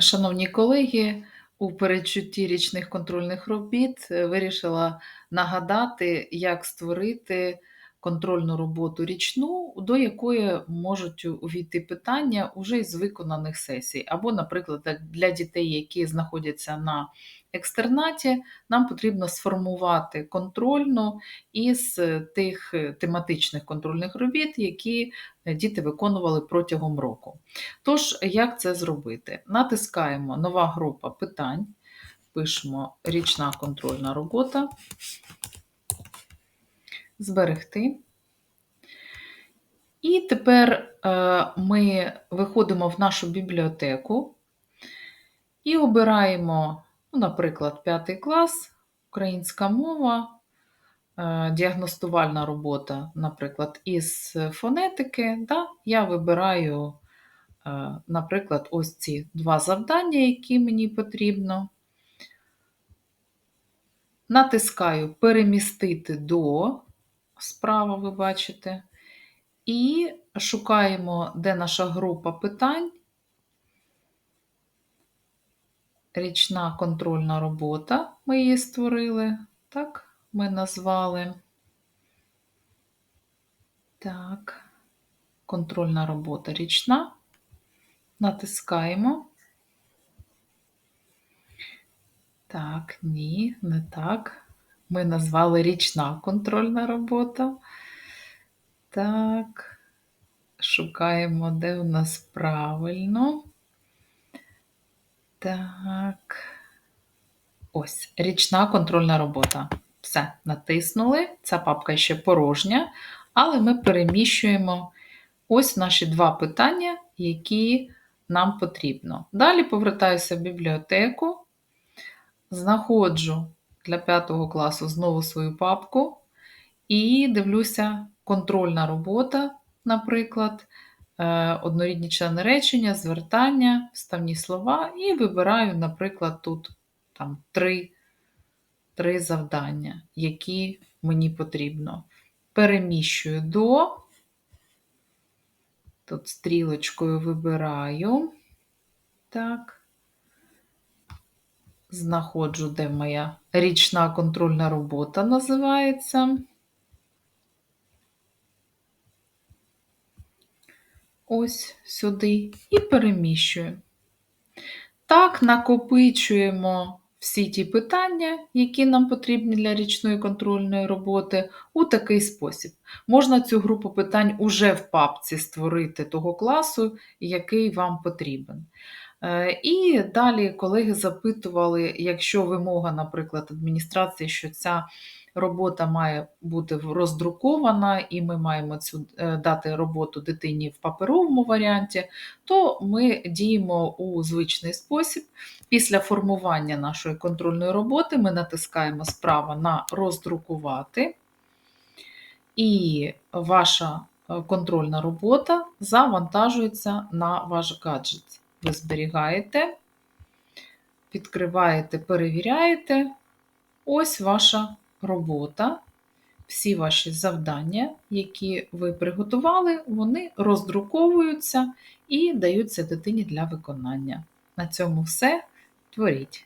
Шановні колеги, у передчутті річних контрольних робіт е, вирішила нагадати, як створити контрольну роботу річну, до якої можуть увійти питання уже із виконаних сесій. Або, наприклад, для дітей, які знаходяться на екстернаті, нам потрібно сформувати контрольну із тих е, тематичних контрольних робіт, які е, діти виконували протягом року. Тож, як це зробити? Натискаємо нова група питань, пишемо річна контрольна робота, зберегти. І тепер е, ми виходимо в нашу бібліотеку і обираємо, ну, наприклад, 5 клас, українська мова, е, діагностувальна робота, наприклад, із фонетики. Да? Я вибираю Е, наприклад, ось ці два завдання, які мені потрібно. Натискаю перемістити до, справа, ви бачите, і шукаємо, де наша група питань. Річна контрольна робота, ми її створили, так, ми назвали. Так, контрольна робота річна натискаємо. Так, ні, не так. Ми назвали річна контрольна робота. Так, шукаємо, де у нас правильно. Так, ось, річна контрольна робота. Все, натиснули. Ця папка ще порожня, але ми переміщуємо ось наші два питання, які нам потрібно. Далі повертаюся в бібліотеку, знаходжу для 5 класу знову свою папку і дивлюся контрольна робота, наприклад, е, однорідні члени речення, звертання, вставні слова, і вибираю, наприклад, тут там три, три завдання, які мені потрібно. Переміщую до Тут стрілочкою вибираю. Так. Знаходжу, де моя річна контрольна робота називається. Ось сюди і переміщую. Так, накопичуємо всі ті питання, які нам потрібні для річної контрольної роботи, у такий спосіб. Можна цю групу питань уже в папці створити того класу, який вам потрібен. Е, і далі колеги запитували, якщо вимога, наприклад, адміністрації, що ця робота має бути роздрукована, і ми маємо цю е, дати роботу дитині в паперовому варіанті, то ми діємо у звичний спосіб. Після формування нашої контрольної роботи ми натискаємо справа на роздрукувати, і ваша е, контрольна робота завантажується на ваш гаджет. Ви зберігаєте, відкриваєте, перевіряєте. Ось ваша робота, всі ваші завдання, які ви приготували, вони роздруковуються і даються дитині для виконання. На цьому все. Творіть.